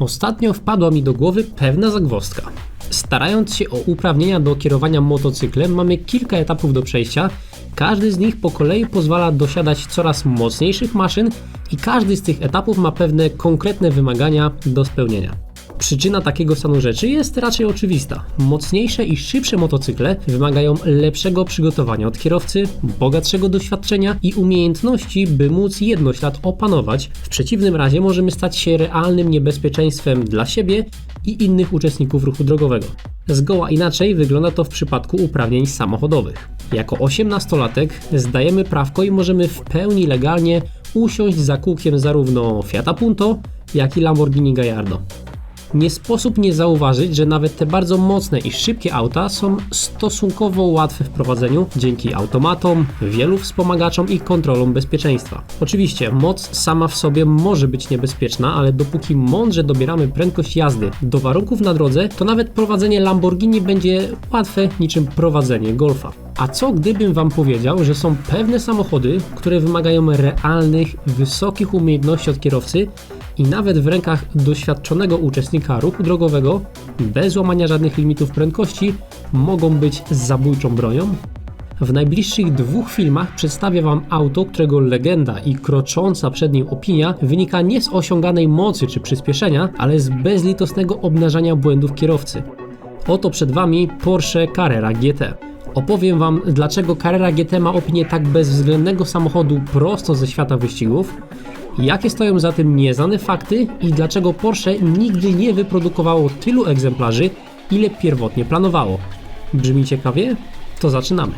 Ostatnio wpadła mi do głowy pewna zagwozdka. Starając się o uprawnienia do kierowania motocyklem, mamy kilka etapów do przejścia. Każdy z nich po kolei pozwala dosiadać coraz mocniejszych maszyn i każdy z tych etapów ma pewne konkretne wymagania do spełnienia. Przyczyna takiego stanu rzeczy jest raczej oczywista. Mocniejsze i szybsze motocykle wymagają lepszego przygotowania od kierowcy, bogatszego doświadczenia i umiejętności, by móc jednoślad opanować. W przeciwnym razie możemy stać się realnym niebezpieczeństwem dla siebie i innych uczestników ruchu drogowego. Zgoła inaczej wygląda to w przypadku uprawnień samochodowych. Jako 18-latek zdajemy prawko i możemy w pełni legalnie usiąść za kółkiem zarówno Fiata Punto, jak i Lamborghini Gallardo. Nie sposób nie zauważyć, że nawet te bardzo mocne i szybkie auta są stosunkowo łatwe w prowadzeniu dzięki automatom, wielu wspomagaczom i kontrolom bezpieczeństwa. Oczywiście moc sama w sobie może być niebezpieczna, ale dopóki mądrze dobieramy prędkość jazdy do warunków na drodze, to nawet prowadzenie Lamborghini będzie łatwe niczym prowadzenie Golfa. A co gdybym Wam powiedział, że są pewne samochody, które wymagają realnych, wysokich umiejętności od kierowcy i nawet w rękach doświadczonego uczestnika ruchu drogowego, bez łamania żadnych limitów prędkości, mogą być zabójczą bronią? W najbliższych dwóch filmach przedstawię Wam auto, którego legenda i krocząca przed nim opinia wynika nie z osiąganej mocy czy przyspieszenia, ale z bezlitosnego obnażania błędów kierowcy. Oto przed Wami Porsche Carrera GT. Opowiem Wam, dlaczego Carrera GT ma opinię tak bezwzględnego samochodu prosto ze świata wyścigów, jakie stoją za tym nieznane fakty i dlaczego Porsche nigdy nie wyprodukowało tylu egzemplarzy, ile pierwotnie planowało. Brzmi ciekawie? To zaczynamy.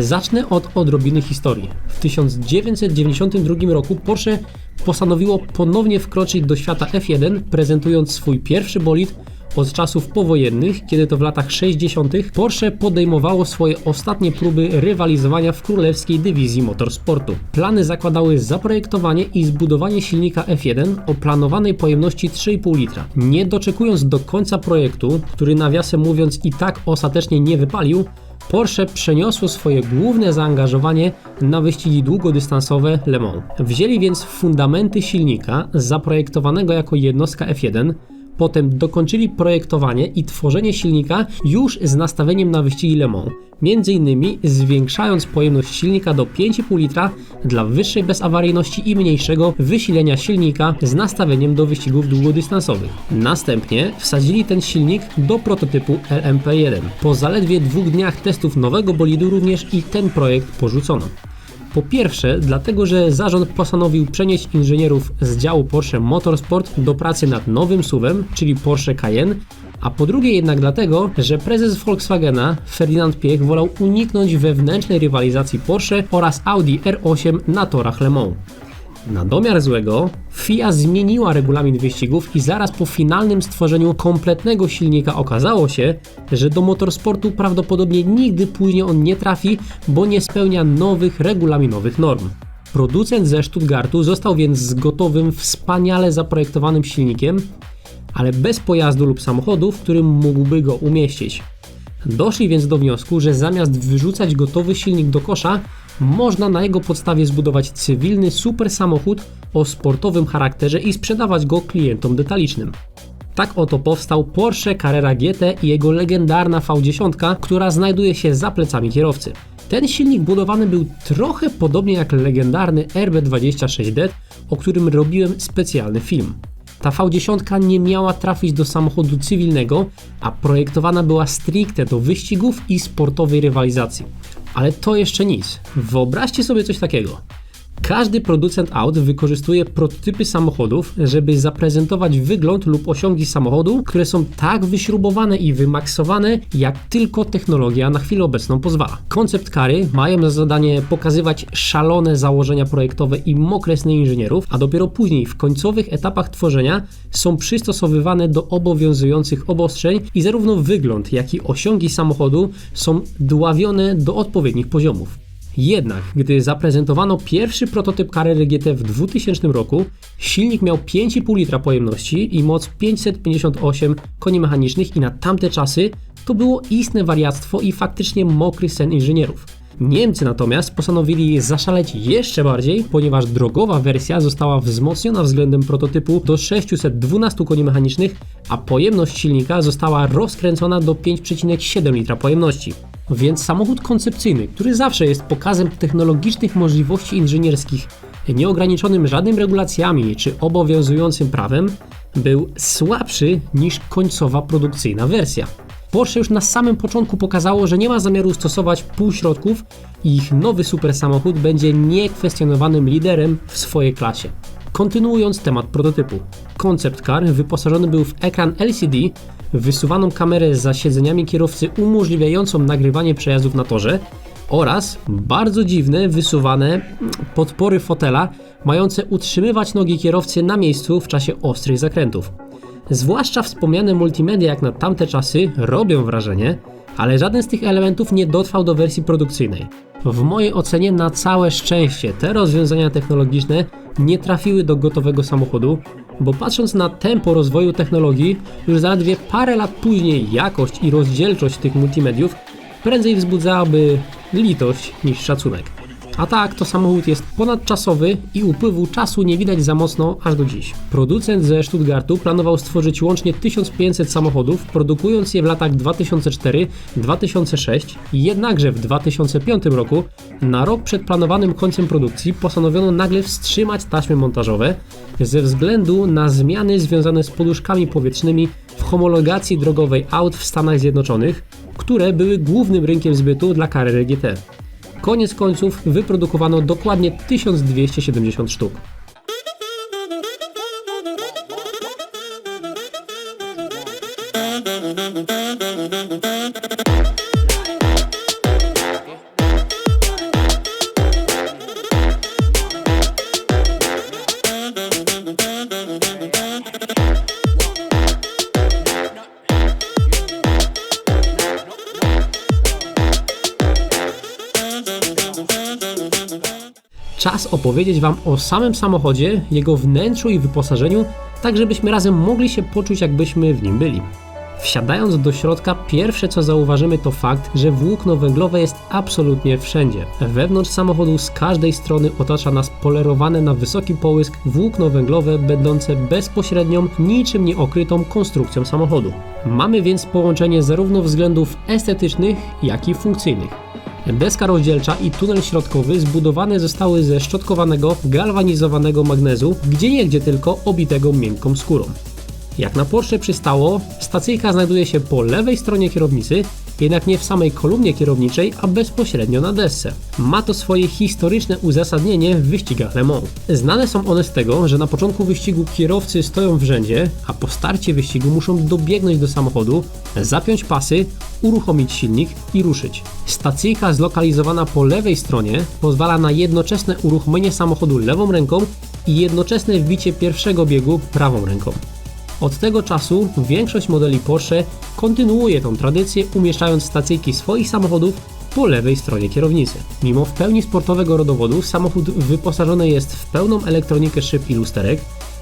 Zacznę od odrobiny historii. W 1992 roku Porsche postanowiło ponownie wkroczyć do świata F1, prezentując swój pierwszy bolid od czasów powojennych, kiedy to w latach 60. Porsche podejmowało swoje ostatnie próby rywalizowania w królewskiej dywizji motorsportu. Plany zakładały zaprojektowanie i zbudowanie silnika F1 o planowanej pojemności 3,5 litra. Nie doczekując do końca projektu, który nawiasem mówiąc i tak ostatecznie nie wypalił, Porsche przeniosło swoje główne zaangażowanie na wyścigi długodystansowe Le Mans. Wzięli więc fundamenty silnika zaprojektowanego jako jednostka F1, Potem dokończyli projektowanie i tworzenie silnika już z nastawieniem na wyścigi Le Mans, między innymi zwiększając pojemność silnika do 5,5 litra dla wyższej bezawaryjności i mniejszego wysilenia silnika z nastawieniem do wyścigów długodystansowych. Następnie wsadzili ten silnik do prototypu LMP1. Po zaledwie dwóch dniach testów nowego bolidu również i ten projekt porzucono. Po pierwsze, dlatego, że zarząd postanowił przenieść inżynierów z działu Porsche Motorsport do pracy nad nowym SUVem, czyli Porsche Cayenne, a po drugie jednak dlatego, że prezes Volkswagena Ferdinand Piech wolał uniknąć wewnętrznej rywalizacji Porsche oraz Audi R8 na torach Le Mans. Na domiar złego, FIA zmieniła regulamin wyścigów i zaraz po finalnym stworzeniu kompletnego silnika okazało się, że do motorsportu prawdopodobnie nigdy później on nie trafi, bo nie spełnia nowych regulaminowych norm. Producent ze Stuttgartu został więc z gotowym, wspaniale zaprojektowanym silnikiem, ale bez pojazdu lub samochodu, w którym mógłby go umieścić. Doszli więc do wniosku, że zamiast wyrzucać gotowy silnik do kosza, można na jego podstawie zbudować cywilny super samochód o sportowym charakterze i sprzedawać go klientom detalicznym. Tak oto powstał Porsche Carrera GT i jego legendarna V10, która znajduje się za plecami kierowcy. Ten silnik budowany był trochę podobnie jak legendarny RB26D, o którym robiłem specjalny film. Ta V10 nie miała trafić do samochodu cywilnego, a projektowana była stricte do wyścigów i sportowej rywalizacji. Ale to jeszcze nic. Wyobraźcie sobie coś takiego. Każdy producent aut wykorzystuje prototypy samochodów, żeby zaprezentować wygląd lub osiągi samochodu, które są tak wyśrubowane i wymaksowane, jak tylko technologia na chwilę obecną pozwala. Koncept kary mają za zadanie pokazywać szalone założenia projektowe i mokre sny inżynierów, a dopiero później w końcowych etapach tworzenia są przystosowywane do obowiązujących obostrzeń i zarówno wygląd, jak i osiągi samochodu są dławione do odpowiednich poziomów. Jednak, gdy zaprezentowano pierwszy prototyp Carrera GT w 2000 roku, silnik miał 5,5 litra pojemności i moc 558 koni mechanicznych i na tamte czasy to było istne wariactwo i faktycznie mokry sen inżynierów. Niemcy natomiast postanowili zaszaleć jeszcze bardziej, ponieważ drogowa wersja została wzmocniona względem prototypu do 612 koni mechanicznych, a pojemność silnika została rozkręcona do 5,7 litra pojemności. Więc samochód koncepcyjny, który zawsze jest pokazem technologicznych możliwości inżynierskich, nieograniczonym żadnymi regulacjami czy obowiązującym prawem, był słabszy niż końcowa produkcyjna wersja. Porsche już na samym początku pokazało, że nie ma zamiaru stosować półśrodków i ich nowy super samochód będzie niekwestionowanym liderem w swojej klasie. Kontynuując temat prototypu. Concept Car wyposażony był w ekran LCD, wysuwaną kamerę za siedzeniami kierowcy umożliwiającą nagrywanie przejazdów na torze oraz bardzo dziwne, wysuwane podpory fotela, mające utrzymywać nogi kierowcy na miejscu w czasie ostrych zakrętów. Zwłaszcza wspomniane multimedia jak na tamte czasy robią wrażenie, ale żaden z tych elementów nie dotrwał do wersji produkcyjnej. W mojej ocenie na całe szczęście te rozwiązania technologiczne nie trafiły do gotowego samochodu, bo patrząc na tempo rozwoju technologii, już zaledwie parę lat później jakość i rozdzielczość tych multimediów prędzej wzbudzałaby litość niż szacunek. A tak, to samochód jest ponadczasowy i upływu czasu nie widać za mocno aż do dziś. Producent ze Stuttgartu planował stworzyć łącznie 1500 samochodów, produkując je w latach 2004-2006, jednakże w 2005 roku, na rok przed planowanym końcem produkcji, postanowiono nagle wstrzymać taśmy montażowe ze względu na zmiany związane z poduszkami powietrznymi w homologacji drogowej aut w Stanach Zjednoczonych, które były głównym rynkiem zbytu dla Carrera GT. Koniec końców wyprodukowano dokładnie 1270 sztuk. Czas opowiedzieć Wam o samym samochodzie, jego wnętrzu i wyposażeniu, tak żebyśmy razem mogli się poczuć, jakbyśmy w nim byli. Wsiadając do środka, pierwsze co zauważymy to fakt, że włókno węglowe jest absolutnie wszędzie. Wewnątrz samochodu z każdej strony otacza nas polerowane na wysoki połysk włókno węglowe, będące bezpośrednią, niczym nieokrytą konstrukcją samochodu. Mamy więc połączenie zarówno względów estetycznych, jak i funkcyjnych. Deska rozdzielcza i tunel środkowy zbudowane zostały ze szczotkowanego, galwanizowanego magnezu, gdzie niegdzie tylko obitego miękką skórą. Jak na Porsche przystało, stacyjka znajduje się po lewej stronie kierownicy, jednak nie w samej kolumnie kierowniczej, a bezpośrednio na desce. Ma to swoje historyczne uzasadnienie w wyścigach Le Mans. Znane są one z tego, że na początku wyścigu kierowcy stoją w rzędzie, a po starcie wyścigu muszą dobiegnąć do samochodu, zapiąć pasy, uruchomić silnik i ruszyć. Stacyjka zlokalizowana po lewej stronie pozwala na jednoczesne uruchomienie samochodu lewą ręką i jednoczesne wbicie pierwszego biegu prawą ręką. Od tego czasu większość modeli Porsche kontynuuje tą tradycję, umieszczając stacyjki swoich samochodów po lewej stronie kierownicy. Mimo w pełni sportowego rodowodu, samochód wyposażony jest w pełną elektronikę szyb i lusterek,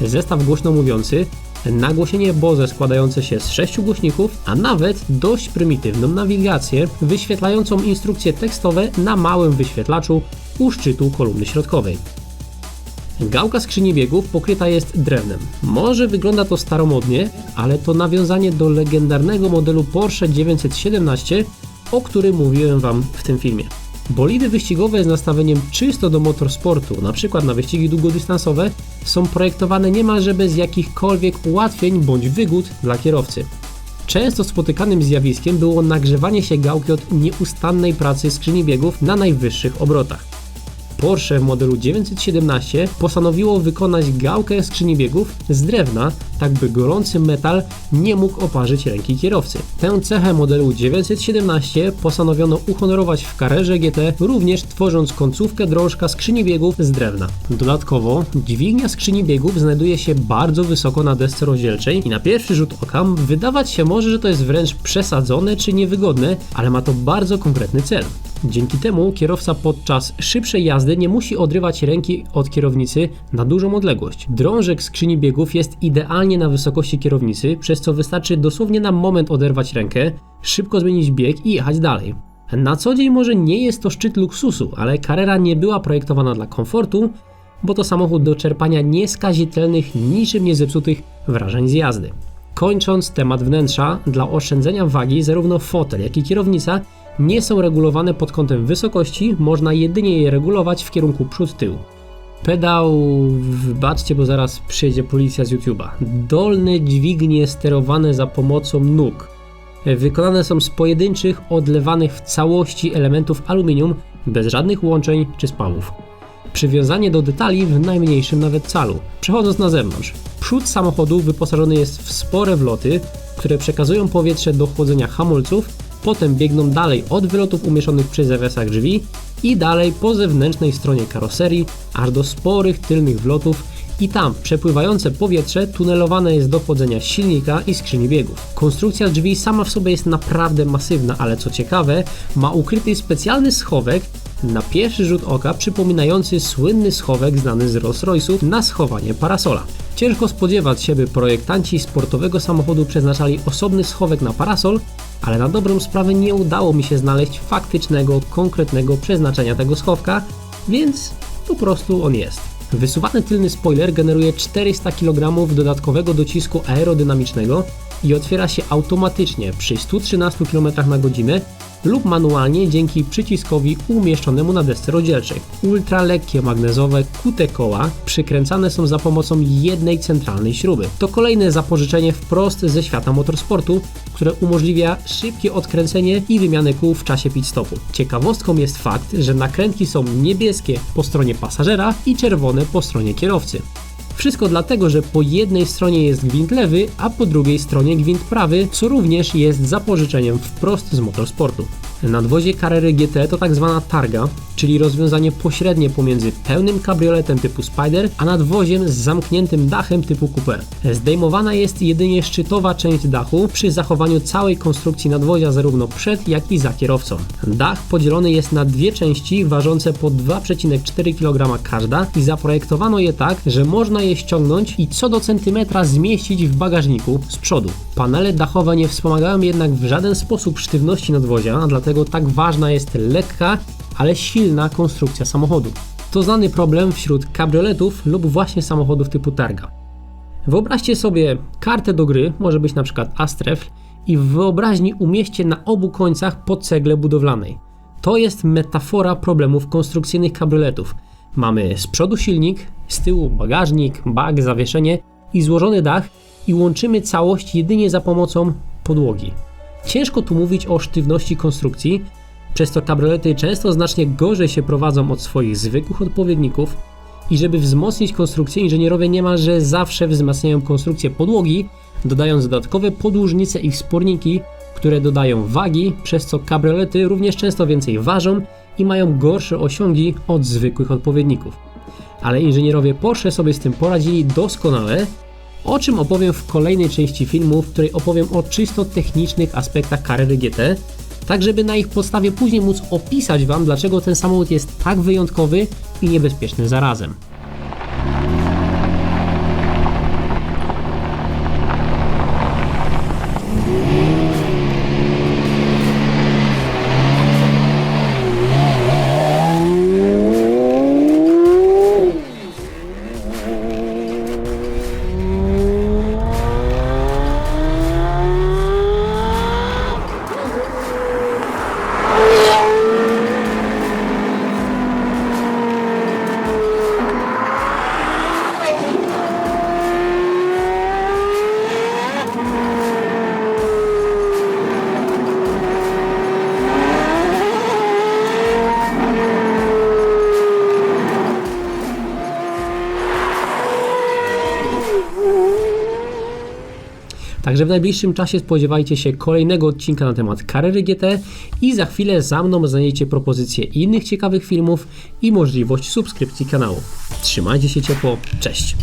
zestaw głośno mówiący, nagłośnienie Bose składające się z sześciu głośników, a nawet dość prymitywną nawigację wyświetlającą instrukcje tekstowe na małym wyświetlaczu u szczytu kolumny środkowej. Gałka skrzyni biegów pokryta jest drewnem. Może wygląda to staromodnie, ale to nawiązanie do legendarnego modelu Porsche 917, o którym mówiłem Wam w tym filmie. Bolidy wyścigowe z nastawieniem czysto do motorsportu, np. na wyścigi długodystansowe, są projektowane niemalże bez jakichkolwiek ułatwień bądź wygód dla kierowcy. Często spotykanym zjawiskiem było nagrzewanie się gałki od nieustannej pracy skrzyni biegów na najwyższych obrotach. Porsche w modelu 917 postanowiło wykonać gałkę skrzyni biegów z drewna, tak by gorący metal nie mógł oparzyć ręki kierowcy. Tę cechę modelu 917 postanowiono uhonorować w karerze GT, również tworząc końcówkę drążka skrzyni biegów z drewna. Dodatkowo dźwignia skrzyni biegów znajduje się bardzo wysoko na desce rozdzielczej i na pierwszy rzut oka wydawać się może, że to jest wręcz przesadzone czy niewygodne, ale ma to bardzo konkretny cel. Dzięki temu kierowca podczas szybszej jazdy nie musi odrywać ręki od kierownicy na dużą odległość. Drążek skrzyni biegów jest idealnie na wysokości kierownicy, przez co wystarczy dosłownie na moment oderwać rękę, szybko zmienić bieg i jechać dalej. Na co dzień może nie jest to szczyt luksusu, ale Carrera nie była projektowana dla komfortu, bo to samochód do czerpania nieskazitelnych, niczym nie zepsutych wrażeń z jazdy. Kończąc temat wnętrza, dla oszczędzenia wagi zarówno fotel, jak i kierownica nie są regulowane pod kątem wysokości, można jedynie je regulować w kierunku przód-tył. Pedał, wybaczcie, bo zaraz przyjedzie policja z YouTube'a. Dolne dźwignie sterowane za pomocą nóg. Wykonane są z pojedynczych, odlewanych w całości elementów aluminium, bez żadnych łączeń czy spałów. Przywiązanie do detali w najmniejszym nawet calu. Przechodząc na zewnątrz, przód samochodu wyposażony jest w spore wloty, które przekazują powietrze do chłodzenia hamulców, potem biegną dalej od wylotów umieszczonych przy zawiasach drzwi i dalej po zewnętrznej stronie karoserii, aż do sporych tylnych wlotów i tam przepływające powietrze tunelowane jest do chłodzenia silnika i skrzyni biegów. Konstrukcja drzwi sama w sobie jest naprawdę masywna, ale co ciekawe, ma ukryty specjalny schowek, na pierwszy rzut oka przypominający słynny schowek znany z Rolls-Royce'ów na schowanie parasola. Ciężko spodziewać się, by projektanci sportowego samochodu przeznaczali osobny schowek na parasol, ale na dobrą sprawę nie udało mi się znaleźć faktycznego, konkretnego przeznaczenia tego schowka, więc po prostu on jest. Wysuwany tylny spoiler generuje 400 kg dodatkowego docisku aerodynamicznego i otwiera się automatycznie przy 113 km na godzinę lub manualnie dzięki przyciskowi umieszczonemu na desce rozdzielczej. Ultralekkie magnezowe kute koła przykręcane są za pomocą jednej centralnej śruby. To kolejne zapożyczenie wprost ze świata motorsportu, które umożliwia szybkie odkręcenie i wymianę kół w czasie pit stopu. Ciekawostką jest fakt, że nakrętki są niebieskie po stronie pasażera i czerwone po stronie kierowcy. Wszystko dlatego, że po jednej stronie jest gwint lewy, a po drugiej stronie gwint prawy, co również jest zapożyczeniem wprost z motorsportu. Nadwozie Carrery GT to tak zwana targa, czyli rozwiązanie pośrednie pomiędzy pełnym kabrioletem typu Spider, a nadwoziem z zamkniętym dachem typu Coupe. Zdejmowana jest jedynie szczytowa część dachu przy zachowaniu całej konstrukcji nadwozia zarówno przed, jak i za kierowcą. Dach podzielony jest na dwie części ważące po 2,4 kg każda i zaprojektowano je tak, że można je ściągnąć i co do centymetra zmieścić w bagażniku z przodu. Panele dachowe nie wspomagają jednak w żaden sposób sztywności nadwozia, dlatego tak ważna jest lekka ale silna konstrukcja samochodu. To znany problem wśród kabrioletów lub właśnie samochodów typu targa. Wyobraźcie sobie kartę do gry, może być na przykład Astrefl, i w wyobraźni umieście na obu końcach po cegle budowlanej. To jest metafora problemów konstrukcyjnych kabrioletów. Mamy z przodu silnik, z tyłu bagażnik, bag, zawieszenie i złożony dach i łączymy całość jedynie za pomocą podłogi. Ciężko tu mówić o sztywności konstrukcji, przez to kabriolety często znacznie gorzej się prowadzą od swoich zwykłych odpowiedników i żeby wzmocnić konstrukcję inżynierowie niemalże zawsze wzmacniają konstrukcję podłogi, dodając dodatkowe podłużnice i wsporniki, które dodają wagi, przez co kabriolety również często więcej ważą i mają gorsze osiągi od zwykłych odpowiedników. Ale inżynierowie Porsche sobie z tym poradzili doskonale, o czym opowiem w kolejnej części filmu, w której opowiem o czysto technicznych aspektach kariery GT, tak żeby na ich podstawie później móc opisać Wam, dlaczego ten samochód jest tak wyjątkowy i niebezpieczny zarazem. Także w najbliższym czasie spodziewajcie się kolejnego odcinka na temat kariery GT i za chwilę za mną znajdziecie propozycje innych ciekawych filmów i możliwość subskrypcji kanału. Trzymajcie się ciepło, cześć!